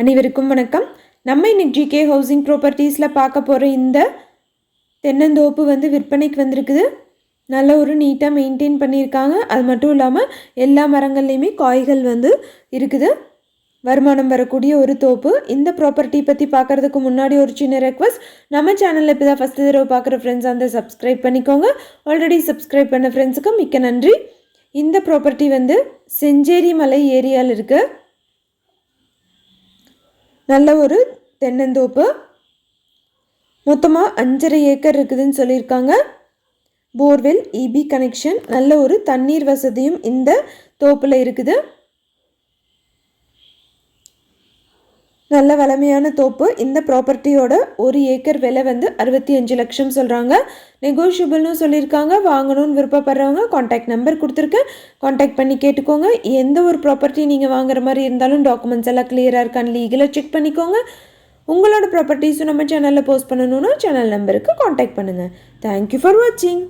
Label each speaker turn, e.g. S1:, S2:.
S1: அனைவருக்கும் வணக்கம். நம்ம இன்னைக்கு ஜிகே ஹவுசிங் ப்ராப்பர்ட்டிஸில் பார்க்க போகிற இந்த தென்னந்தோப்பு வந்து விற்பனைக்கு வந்திருக்குது. நல்ல ஒரு நீட்டாக மெயின்டைன் பண்ணியிருக்காங்க. அது மட்டும் இல்லாமல் எல்லா மரங்கள்லேயுமே காய்கள் வந்து இருக்குது. வருமானம் வரக்கூடிய ஒரு தோப்பு. இந்த ப்ராப்பர்ட்டி பற்றி பார்க்குறதுக்கு முன்னாடி ஒரு சின்ன ரெக்வஸ்ட் நம்ம சேனலில் இப்போ தான் ஃபஸ்ட்டு தடவை பார்க்குற ஃப்ரெண்ட்ஸ் வந்து சப்ஸ்கிரைப் பண்ணிக்கோங்க. ஆல்ரெடி சப்ஸ்கிரைப் பண்ண ஃப்ரெண்ட்ஸுக்கு மிக்க நன்றி. இந்த ப்ராப்பர்ட்டி வந்து செஞ்சேரி மலை ஏரியாவில் இருக்குது நல்ல ஒரு தென்னந்தோப்பு. மொத்தமாக அஞ்சரை ஏக்கர் இருக்குதுன்னு சொல்லியிருக்காங்க. போர்வெல் இபி கனெக்ஷன் நல்ல ஒரு தண்ணீர் வசதியும் இந்த தோப்பில் இருக்குது. நல்ல வளமையான தோப்பு. இந்த ப்ராப்பர்ட்டியோட ஒரு ஏக்கர் விலை வந்து அறுபத்தி அஞ்சு லட்சம் சொல்கிறாங்க நெகோஷியபிள்னு சொல்லியிருக்காங்க. வாங்கணும்னு விருப்பப்படுறவங்க காண்டாக்ட் நம்பர் கொடுத்துருக்கேன் காண்டாக்ட் பண்ணி கேட்டுக்கோங்க. எந்த ஒரு ப்ராப்பர்ட்டி நீங்கள் வாங்குற மாதிரி இருந்தாலும் டாக்குமெண்ட்ஸ் எல்லாம் கிளியராக இருக்கான்னு லீகலாக செக் பண்ணிக்கோங்க. உங்களோட ப்ராப்பர்ட்டிஸும் நம்ம சேனலில் போஸ்ட் பண்ணணுன்னா சேனல் நம்பருக்கு காண்டாக்ட் பண்ணுங்கள் தேங்க்யூ ஃபார் வாட்சிங்